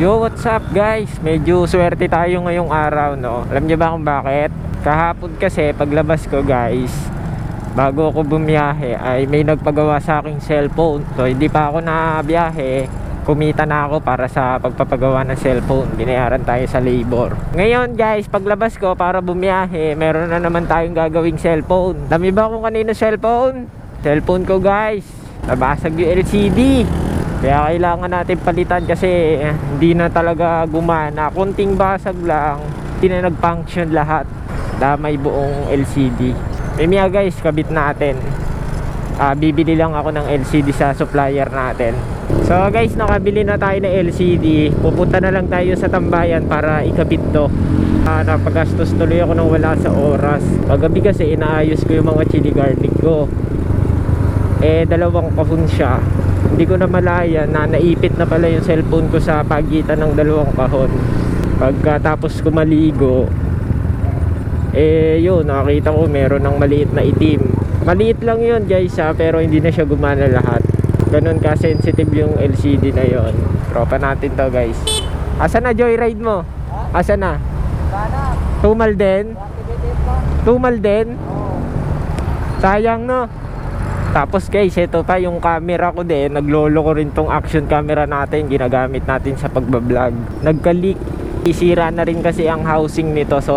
Yo, what's up guys? Medyo swerte tayo ngayong araw, no? Alam niyo ba kung bakit? Kahapon kasi, paglabas ko guys, bago ako bumiyahe, ay may nagpagawa sa aking cellphone. So, hindi pa ako na biyahe, kumita na ako para sa pagpapagawa ng cellphone. Binayaran tayo sa labor. Ngayon guys, paglabas ko para bumiyahe, meron na naman tayong gagawing cellphone. Dami ba kung kanino cellphone? Cellphone ko guys. Nabasag yung LCD. Kaya kailangan natin palitan kasi eh, hindi na talaga gumana. Kunting basag lang, hindi na nag-function lahat. Damay buong LCD. Mimiya guys, kabit natin. Ah, bibili lang ako ng LCD sa supplier natin. So guys, nakabili na tayo ng LCD. Pupunta na lang tayo sa tambayan para ikabit to. Ah, napagastos tuloy ako nang wala sa oras. Paggabi kasi inaayos ko yung mga chili garlic ko eh dalawang kahon siya hindi ko na malaya na naipit na pala yung cellphone ko sa pagitan ng dalawang kahon pagkatapos ko maligo eh yun nakita ko meron ng maliit na itim maliit lang yun guys ha pero hindi na siya gumana lahat ganun ka sensitive yung LCD na yon tropa natin to guys asa na joyride mo? asa na? Sana, tumal din? tumal din? Oo. sayang no tapos guys, ito pa yung camera ko din. Naglolo ko rin tong action camera natin. Ginagamit natin sa pagbablog. Nagka-leak. Isira na rin kasi ang housing nito. So,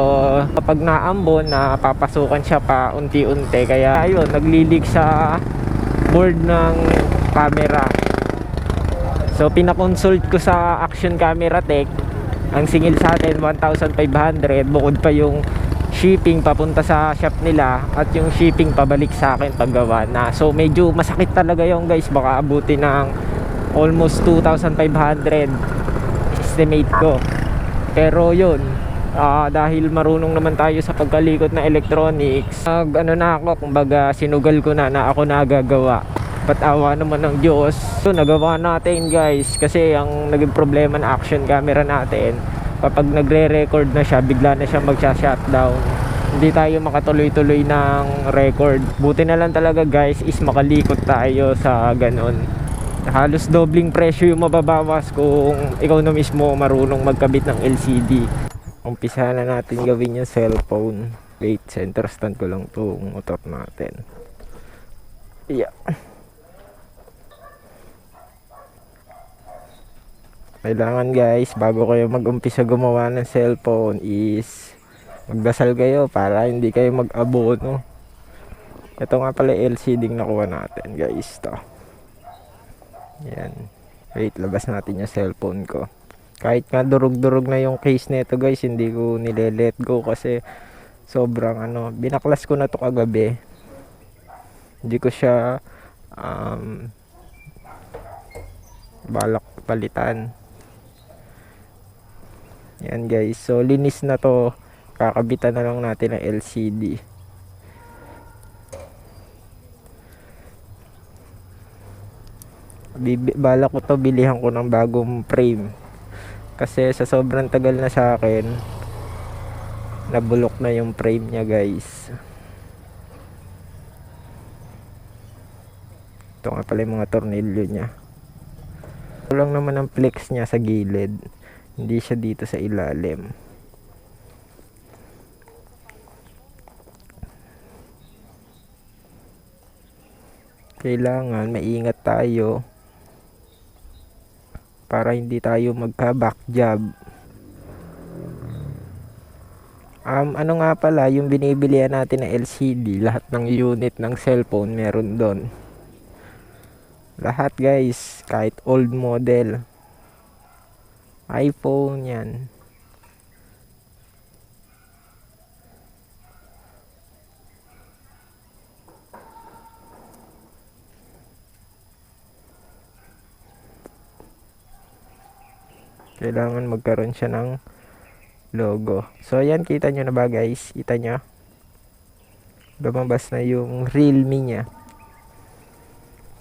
kapag naambon, napapasukan siya pa unti-unti. Kaya ayun, naglilik sa board ng camera. So, pinakonsult ko sa action camera tech. Ang singil sa atin, 1,500. Bukod pa yung shipping papunta sa shop nila at yung shipping pabalik sa akin paggawa na. So medyo masakit talaga yung guys. Baka abuti ng almost 2,500 estimate ko. Pero yun, ah, dahil marunong naman tayo sa pagkalikot na electronics, nag ano na ako, kumbaga sinugal ko na na ako nagagawa. Patawa naman ng Diyos. So nagawa natin guys kasi ang naging problema na action camera natin kapag nagre-record na siya, bigla na siya magsha-shutdown. Hindi tayo makatuloy-tuloy ng record. Buti na lang talaga guys is makalikot tayo sa ganon. Halos dobling presyo yung mababawas kung ikaw na mismo marunong magkabit ng LCD. Umpisa na natin gawin yung cellphone. Wait, center stand ko lang itong motor natin. Yeah. Kailangan guys, bago kayo mag-umpisa gumawa ng cellphone is magdasal kayo para hindi kayo mag-abono. Ito nga pala LCD ng nakuha natin guys to. Yan. Wait, labas natin yung cellphone ko. Kahit nga durug-durug na yung case nito guys, hindi ko nile-let go kasi sobrang ano, binaklas ko na to kagabi. Hindi ko siya um, balak palitan. Yan guys. So linis na to. Kakabitan na lang natin ng LCD. Bala ko to bilihan ko ng bagong frame. Kasi sa sobrang tagal na sa akin, nabulok na yung frame niya guys. Ito nga pala yung mga tornilyo niya. Ito lang naman ang flex niya sa gilid. Hindi siya dito sa ilalim. Kailangan maingat tayo para hindi tayo magka-back job. Um, ano nga pala, yung binibilihan natin na LCD, lahat ng unit ng cellphone meron doon. Lahat guys, kahit old model iPhone yan. Kailangan magkaroon siya ng logo. So, ayan, kita nyo na ba guys? Kita nyo? Lumabas na yung Realme niya.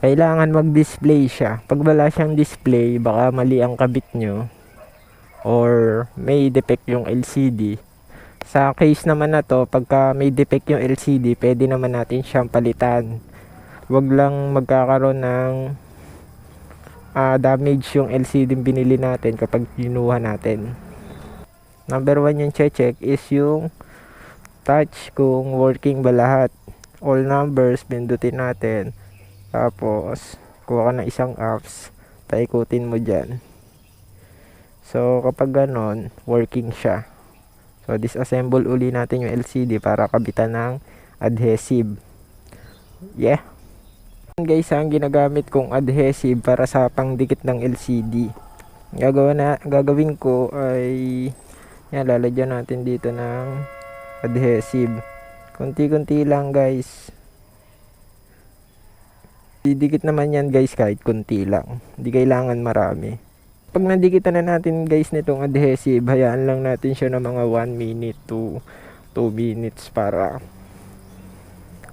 Kailangan mag-display siya. Pag wala siyang display, baka mali ang kabit nyo or may defect yung LCD. Sa case naman na to, pagka may defect yung LCD, pwede naman natin siyang palitan. Huwag lang magkakaroon ng ah, damage yung LCD binili natin kapag kinuha natin. Number one yung check is yung touch kung working ba lahat. All numbers, pindutin natin. Tapos, kuha ka ng isang apps, taikutin mo dyan. So, kapag ganon, working siya. So, disassemble uli natin yung LCD para kabitan ng adhesive. Yeah. Guys, ang ginagamit kong adhesive para sa pangdikit ng LCD. Gagawa na, gagawin ko ay yan, lalagyan natin dito ng adhesive. Kunti-kunti lang guys. Didikit naman yan guys kahit kunti lang. Hindi kailangan marami. Pag nadikitan na natin guys nitong adhesive, hayaan lang natin siya ng mga 1 minute to 2 minutes para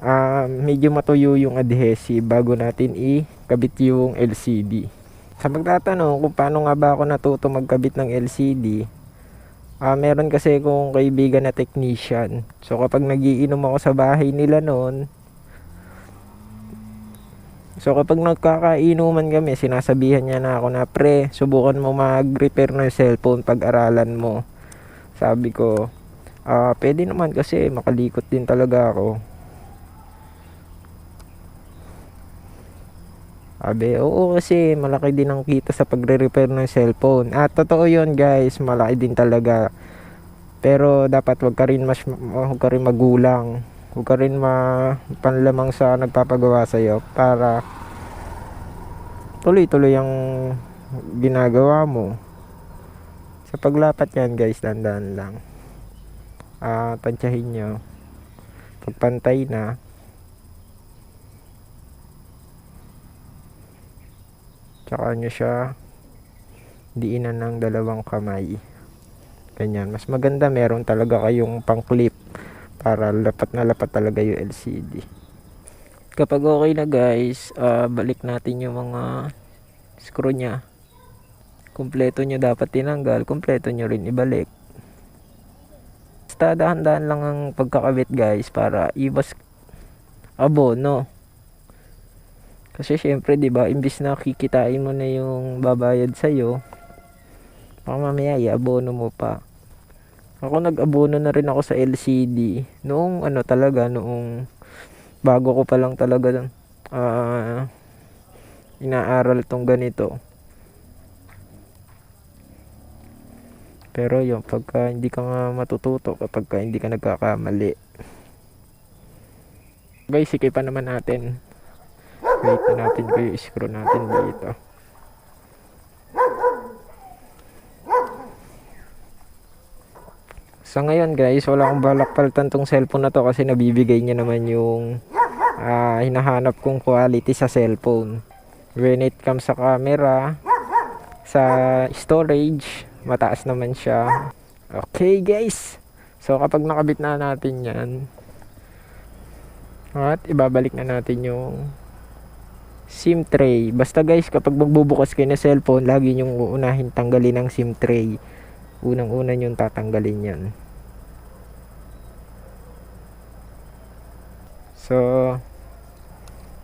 ah medyo matuyo yung adhesive bago natin ikabit yung LCD. Sa magtatanong kung paano nga ba ako natuto magkabit ng LCD, ah meron kasi kong kaibigan na technician. So kapag nagiinom ako sa bahay nila noon, So kapag nagkakainuman kami, sinasabihan niya na ako na pre, subukan mo mag-repair ng cellphone pag-aralan mo. Sabi ko, ah pwede naman kasi makalikot din talaga ako. Abe, oo kasi malaki din ang kita sa pagre-repair ng cellphone. At totoo yon guys, malaki din talaga. Pero dapat wag ka rin mas wag ka rin magulang. Huwag ka rin mapanlamang sa nagpapagawa sa iyo para tuloy-tuloy ang ginagawa mo. Sa paglapat yan guys, dandan lang. Ah, tansyahin nyo. Pagpantay na, tsaka nyo siya diinan ng dalawang kamay. Ganyan. Mas maganda meron talaga kayong pang clip para lapat na lapat talaga yung LCD. Kapag okay na guys, ah, balik natin yung mga screw niya. Kumpleto nyo dapat tinanggal, kumpleto nyo rin ibalik. Basta dahan-dahan lang ang pagkakabit guys para ibas abono. Kasi syempre ba, imbis na kikitain mo na yung babayad sa iyo, mamaya iabono mo pa. Ako nag-abono na rin ako sa LCD noong ano talaga noong bago ko pa lang talaga ah inaaral tong ganito. Pero yung pagka hindi ka nga matututo kapag ka hindi ka nagkakamali. Guys, sikipan naman natin. Wait na natin ko yung screw natin dito. Sa ngayon guys, wala akong balak palitan tong cellphone na to kasi nabibigay niya naman yung ah, hinahanap kong quality sa cellphone. When it comes sa camera, sa storage, mataas naman siya. Okay guys, so kapag nakabit na natin yan, at ibabalik na natin yung SIM tray. Basta guys, kapag magbubukas kayo ng cellphone, lagi yung uunahin tanggalin ang SIM tray. Unang-una yung tatanggalin yan. So,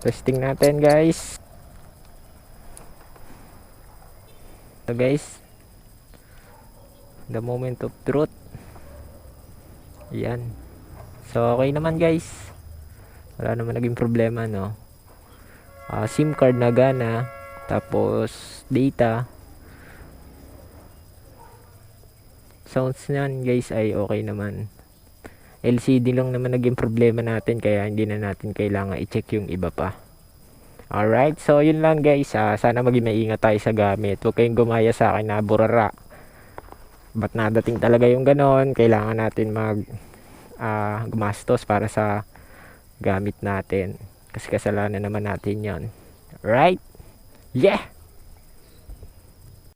testing natin guys. So guys, the moment of truth. Yan. So, okay naman guys. Wala naman naging problema, no? Ah, SIM card na gana. Tapos, data. Sounds niyan guys ay okay naman. LCD lang naman naging problema natin kaya hindi na natin kailangan i-check yung iba pa. Alright, so yun lang guys. Ah, sana maging maingat tayo sa gamit. Huwag kayong gumaya sa akin na burara. Ba't nadating talaga yung ganon? Kailangan natin mag ah, gumastos para sa gamit natin. Kasi kasalanan naman natin yon. Right? Yeah!